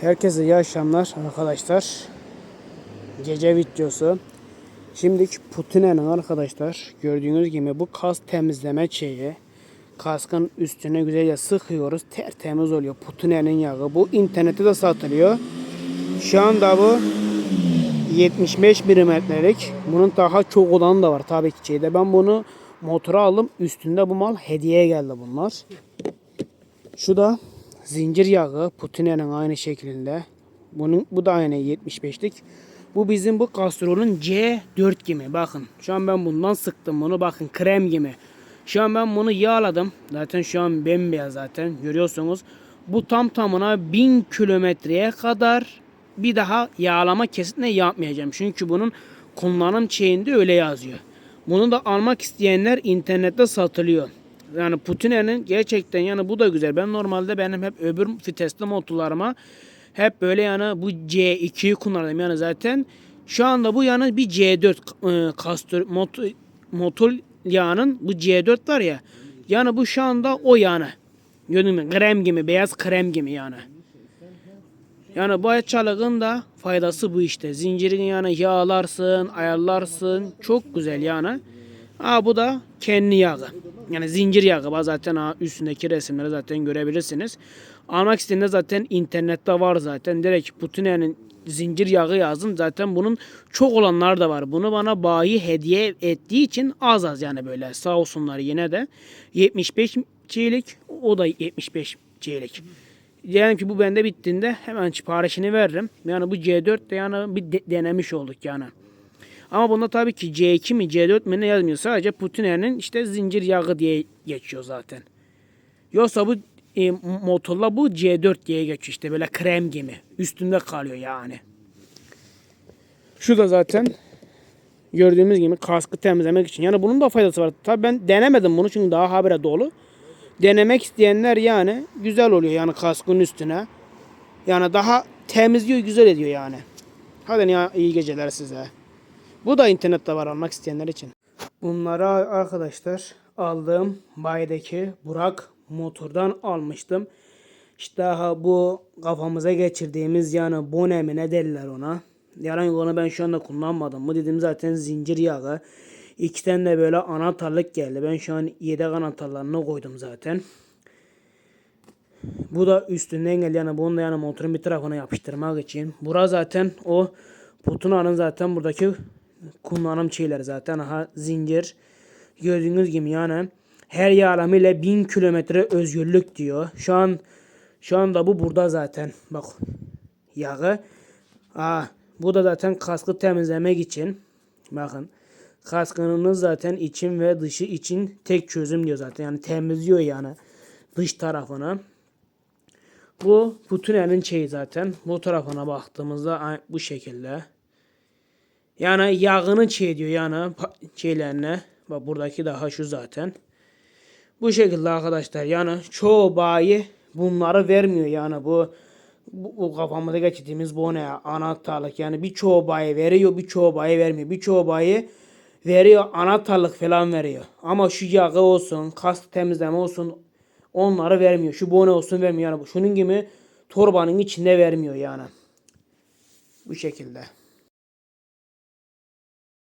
Herkese iyi akşamlar arkadaşlar. Gece videosu. Şimdiki Putine'nin arkadaşlar gördüğünüz gibi bu kask temizleme şeyi. Kaskın üstüne güzelce sıkıyoruz. Tertemiz oluyor Putine'nin yağı. Bu internette de satılıyor. Şu anda bu 75 milimetrelik. Bunun daha çok olanı da var tabii ki şeyde. Ben bunu motora aldım. Üstünde bu mal hediye geldi bunlar. Şu da zincir yağı Putine'nin aynı şeklinde. Bunun bu da aynı 75'lik. Bu bizim bu kastrolün C4 gibi. Bakın şu an ben bundan sıktım bunu. Bakın krem gibi. Şu an ben bunu yağladım. Zaten şu an bembeyaz zaten. Görüyorsunuz. Bu tam tamına 1000 kilometreye kadar bir daha yağlama kesinlikle yapmayacağım. Çünkü bunun kullanım şeyinde öyle yazıyor. Bunu da almak isteyenler internette satılıyor. Yani Putine'nin gerçekten yani bu da güzel. Ben normalde benim hep öbür vitesli motorlarıma hep böyle yani bu C2'yi kullanırdım yani zaten. Şu anda bu yani bir C4 e, kastör motor, motor yağının bu C4 var ya. Yani bu şu anda o yani. Gördün mü? Krem gibi, beyaz krem gibi yani. Yani bu çalığın da faydası bu işte. Zincirin yani yağlarsın, ayarlarsın. Çok güzel yani. Aa bu da kendi yağı. Yani zincir yağı. Bak zaten ha, üstündeki resimleri zaten görebilirsiniz. Almak isteyenler zaten internette var zaten. Direkt Putine'nin zincir yağı yazın. Zaten bunun çok olanlar da var. Bunu bana bayi hediye ettiği için az az yani böyle sağ olsunlar yine de. 75 çeyrek o da 75 çeyrek. Diyelim ki bu bende bittiğinde hemen siparişini veririm. Yani bu C4 de yani bir de- denemiş olduk yani. Ama bunda tabii ki C2 mi C4 mi ne yazmıyor. Sadece Putine'nin işte zincir yağı diye geçiyor zaten. Yoksa bu e, motorla bu C4 diye geçiyor işte böyle krem gibi. Üstünde kalıyor yani. Şu da zaten gördüğümüz gibi kaskı temizlemek için. Yani bunun da faydası var. Tabii ben denemedim bunu çünkü daha habire dolu. Denemek isteyenler yani güzel oluyor yani kaskın üstüne. Yani daha temizliyor, güzel ediyor yani. Hadi ya iyi geceler size. Bu da internette var almak isteyenler için. Bunları arkadaşlar aldığım bayideki Burak motordan almıştım. İşte ha bu kafamıza geçirdiğimiz yani bone mi ne derler ona. Yalan yok onu ben şu anda kullanmadım. Bu dedim zaten zincir yağı. İki tane de böyle anahtarlık geldi. Ben şu an yedek anahtarlarını koydum zaten. Bu da üstünden geldi yani bunu da yani motorun bir tarafına yapıştırmak için. Bura zaten o putunanın zaten buradaki kullanım şeyleri zaten aha zincir. Gördüğünüz gibi yani her yağlamıyla 1000 kilometre özgürlük diyor. Şu an şu anda bu burada zaten. Bak yağı. Aa, bu da zaten kaskı temizlemek için. Bakın. Kaskınız zaten için ve dışı için tek çözüm diyor zaten. Yani temizliyor yani dış tarafını. Bu bu tünelin şeyi zaten. Bu tarafına baktığımızda bu şekilde. Yani yağını şey diyor yani şeylerine. Bak buradaki daha şu zaten. Bu şekilde arkadaşlar yani çoğu bayi bunları vermiyor yani bu bu, bu kafamıza geçirdiğimiz bu ne anahtarlık yani birçoğu bayi veriyor birçoğu bayi vermiyor birçoğu bayi veriyor anahtarlık falan veriyor ama şu yağı olsun kas temizleme olsun onları vermiyor şu bone olsun vermiyor yani bu şunun gibi torbanın içinde vermiyor yani bu şekilde.